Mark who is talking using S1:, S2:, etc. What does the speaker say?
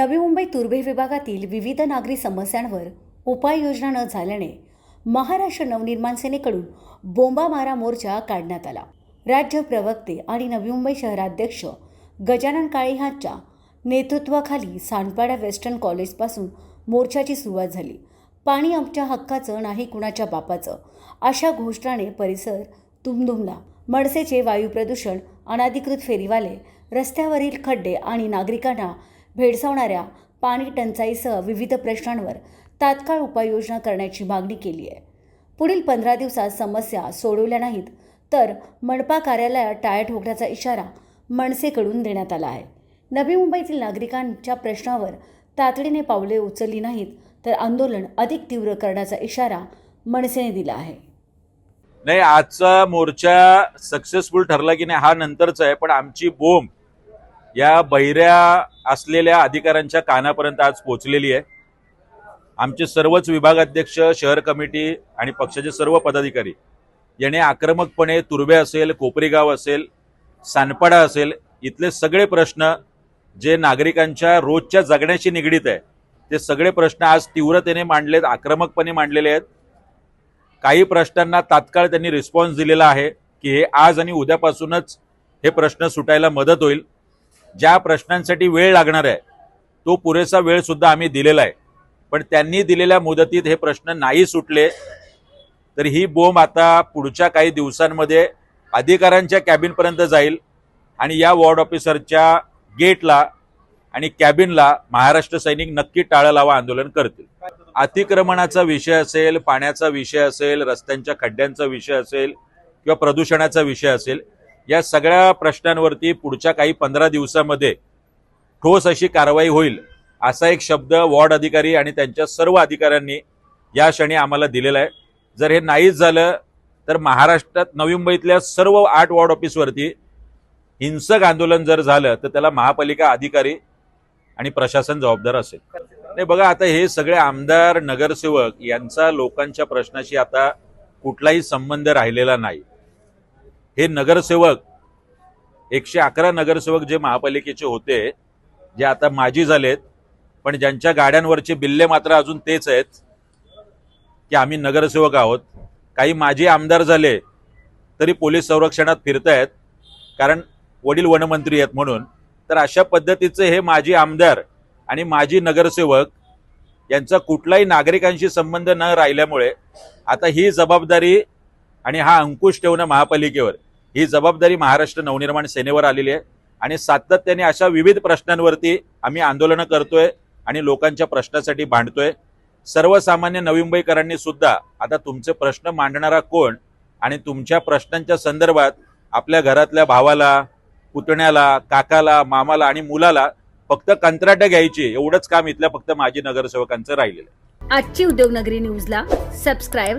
S1: नवी मुंबई तुर्भे विभागातील विविध नागरी समस्यांवर उपाययोजना न झाल्याने महाराष्ट्र नवनिर्माण सेनेकडून बोंबामारा मोर्चा काढण्यात आला. राज्य प्रवक्ते आणि नवी मुंबई शहराध्यक्ष गजानन काळे यांच्या नेतृत्वाखाली सानपाडा वेस्टर्न कॉलेजपासून मोर्चाची सुरुवात झाली. पाणी आमच्या हक्काचं नाही कुणाच्या बापाचं अशा घोषणाने परिसर दुमदुमला मडसेचे वायू प्रदूषण अनाधिकृत फेरीवाले रस्त्यावरील खड्डे आणि नागरिकांना भेडसावणाऱ्या पाणी टंचाईसह विविध प्रश्नांवर तात्काळ उपाययोजना करण्याची मागणी केली आहे. पुढील पंधरा दिवसात समस्या सोडवल्या नाहीत तर मनपा कार्यालयात टाळ्या ठोकण्याचा इशारा मनसेकडून देण्यात आला आहे. नवी मुंबईतील नागरिकांच्या प्रश्नावर तातडीने पावले उचलली नाहीत तर आंदोलन अधिक तीव्र करण्याचा इशारा मनसेने दिला आहे.
S2: नाही आजचा मोर्चा सक्सेसफुल ठरला की नाही हा नंतरचा आहे पण आमची बोंब या बहिऱ्या असलेल्या अधिकाऱ्यांच्या कानापर्यंत आज पोहोचलेली आहे. आमचे सर्वच विभागाध्यक्ष शहर कमिटी आणि पक्षाचे सर्व पदाधिकारी याने आक्रमकपणे तुर्बे असेल कोपरीगाव असेल सानपाडा असेल इथले सगळे प्रश्न जे नागरिकांच्या रोजच्या जगण्याशी निगडीत आहे ते सगळे प्रश्न आज तीव्रतेने मांडलेत आक्रमकपणे मांडलेले आहेत. काही प्रश्नांना तात्काळ त्यांनी रिस्पॉन्स दिलेला आहे की हे आज आणि उद्यापासूनच हे प्रश्न सुटायला मदत होईल. ज्या प्रश्नांसाठी वेळ लागणार आहे तो पुरेसा वेळ सुद्धा आम्ही दिलेला आहे. पण त्यांनी दिलेल्या मुदतीत हे प्रश्न नाही सुटले तर ही बोंब आता पुढच्या काही दिवसांमध्ये अधिकाऱ्यांच्या कॅबिनपर्यंत जाईल आणि या वॉर्ड ऑफिसरच्या गेटला आणि कॅबिनला महाराष्ट्र सैनिक नक्की टाळं लावा आंदोलन करतील. अतिक्रमणाचा विषय असेल पाण्याचा विषय असेल रस्त्यांच्या खड्ड्यांचा विषय असेल किंवा प्रदूषणाचा विषय असेल या सगळ्या प्रश्नांवरती पुढच्या काही पंधरा दिवसामध्ये ठोस अशी कारवाई होईल असा एक शब्द वॉर्ड अधिकारी आणि त्यांच्या सर्व अधिकाऱ्यांनी या क्षणी आम्हाला दिलेला आहे. जर हे नाहीच झालं तर महाराष्ट्रात नवी मुंबईतल्या सर्व आठ वॉर्ड ऑफिसवरती हिंसक आंदोलन जर झालं तर त्याला महापालिका अधिकारी आणि प्रशासन जबाबदार असेल. नाही बघा आता हे सगळे आमदार नगरसेवक यांचा लोकांच्या प्रश्नाशी आता कुठलाही संबंध राहिलेला नाही. हे नगरसेवक एकशे अकरा नगरसेवक जे महापालिकेचे होते जे आता माजी झालेत पण ज्यांच्या गाड्यांवरचे बिल्ले मात्र अजून तेच आहेत की आम्ही नगरसेवक आहोत. काही माजी आमदार झाले तरी पोलीस संरक्षणात फिरतायत कारण वडील वनमंत्री आहेत म्हणून. तर अशा पद्धतीचे हे माजी आमदार आणि माजी नगरसेवक यांचा कुठलाही नागरिकांशी संबंध न राहिल्यामुळे आता ही जबाबदारी आणि हा अंकुश ठेवणं महापालिकेवर. ही जबाबदारी महाराष्ट्र नवनिर्माण सेनेवर आलेली आहे. आणि सातत्याने अशा विविध प्रश्नांवरती आम्ही आंदोलनं करतोय आणि लोकांच्या प्रश्नासाठी भांडतोय. सर्वसामान्य नवी मुंबईकरांनी सुद्धा आता तुमचे प्रश्न मांडणारा कोण आणि तुमच्या प्रश्नांच्या संदर्भात आपल्या घरातल्या भावाला पुतण्याला काकाला मामाला आणि मुलाला फक्त कंत्राट घ्यायची एवढंच काम इथल्या फक्त माजी नगरसेवकांचं राहिलेलं
S1: आजची उद्योगनगरी न्यूजला सबस्क्राईब